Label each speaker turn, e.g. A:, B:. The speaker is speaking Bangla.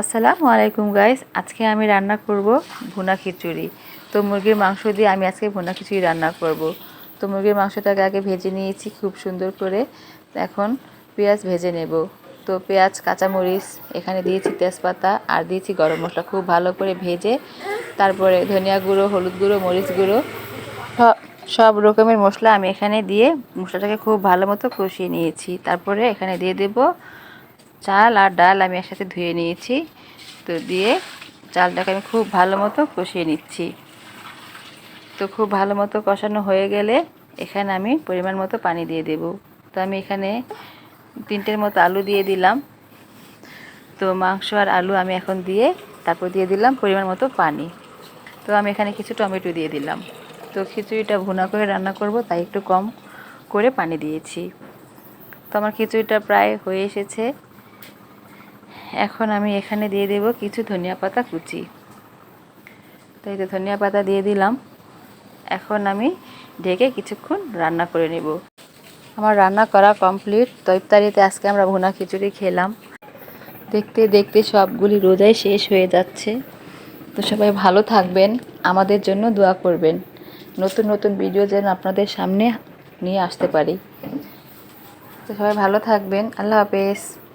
A: আসসালামু আলাইকুম গাইস আজকে আমি রান্না করব ভুনা খিচুড়ি। তো মুরগির মাংস দিয়ে আমি আজকে ভুনা খিচুড়ি রান্না করব। তো মুরগির মাংসটাকে আগে ভেজে নিয়েছি খুব সুন্দর করে। এখন পেঁয়াজ ভেজে নেব। তো পেঁয়াজ, কাঁচামরিচ, এখানে দিয়েছি তেজপাতা আর দিয়েছি গরম মশলা খুব ভালো করে ভেজে। তারপরে ধনিয়া গুঁড়ো, হলুদ গুঁড়ো, মরিচ গুঁড়ো সব রকমের মশলা আমি এখানে দিয়ে মশলাটাকে খুব ভালো মতো কষিয়ে নিয়েছি। তারপরে এখানে দিয়ে দেব চাল আর ডাল আমি একসাথে ধুয়ে নিয়েছি। তো দিয়ে চালটাকে আমি খুব ভালো মতো কষিয়ে নিচ্ছি। তো খুব ভালো মতো কষানো হয়ে গেলে এখানে আমি পরিমাণ মতো পানি দিয়ে দেব। তো আমি এখানে তিনটের মতো আলু দিয়ে দিলাম। তো মাংস আর আলু আমি এখন দিয়ে তারপর দিয়ে দিলাম পরিমাণ মতো পানি। তো আমি এখানে কিছু টমেটো দিয়ে দিলাম। তো খিচুড়িটা ভুনা করে রান্না করব, তাই একটু কম করে পানি দিয়েছি। তো আমার খিচুড়িটা প্রায় হয়ে এসেছে। এখন আমি এখানে দিয়ে দেব কিছু ধনিয়া পাতা কুচি। তো এই তো ধনিয়া পাতা দিয়ে দিলাম। এখন আমি ঢেকে কিছুক্ষণ রান্না করে নেব। আমার রান্না করা কমপ্লিট। তো ইফতারিতে আজকে আমরা ভুনা খিচুড়ি খেলাম। দেখতে দেখতে সবগুলি রোজাই শেষ হয়ে যাচ্ছে। তো সবাই ভালো থাকবেন, আমাদের জন্য দোয়া করবেন। নতুন নতুন ভিডিও যেন আপনাদের সামনে নিয়ে আসতে পারি। তো সবাই ভালো থাকবেন। আল্লাহ হাফেজ।